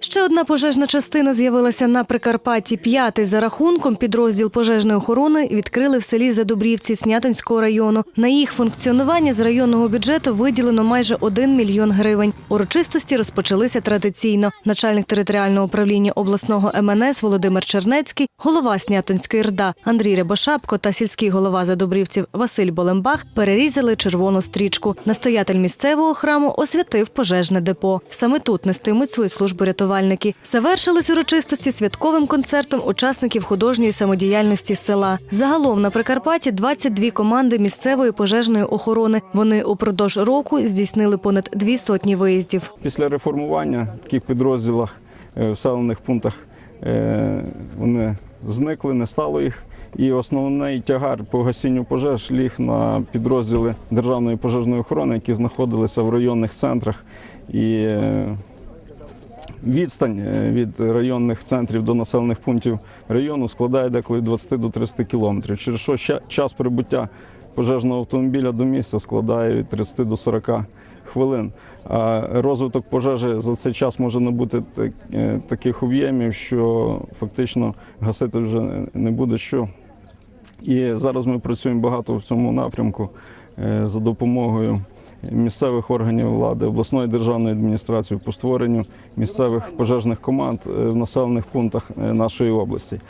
Ще одна пожежна частина з'явилася на Прикарпатті. П'ятий за рахунком підрозділ пожежної охорони відкрили в селі Задобрівці Снятинського району. На їх функціонування з районного бюджету виділено майже 1 мільйон гривень. Урочистості розпочалися традиційно. Начальник територіального управління обласного МНС Володимир Чернецький, голова Снятинської РДА Андрій Рябошапко та сільський голова Задобрівців Василь Болембах перерізали червону стрічку. Настоятель місцевого храму освятив пожежне депо. Саме тут нестимуть свою службу рятувальники. Завершились урочистості святковим концертом учасників художньої самодіяльності села. Загалом на Прикарпатті 22 команди місцевої пожежної охорони. Вони упродовж року здійснили понад дві сотні виїздів. Після реформування в таких підрозділах е, в населених пунктах е, вони зникли, не стало їх. І основний тягар по гасінню пожеж ліг на підрозділи Державної пожежної охорони, які знаходилися в районних центрах. І е, відстань е, від районних центрів до населених пунктів району складає деколи 20 до 30 кілометрів. Через що ща- час прибуття пожежного автомобіля до місця складає від 30 до 40 хвилин. А розвиток пожежі за цей час може набути е, таких об'ємів, що фактично гасити вже не буде що. І зараз ми працюємо багато в цьому напрямку е, за допомогою місцевих органів влади, обласної державної адміністрації по створенню місцевих пожежних команд е, в населених пунктах е, нашої області.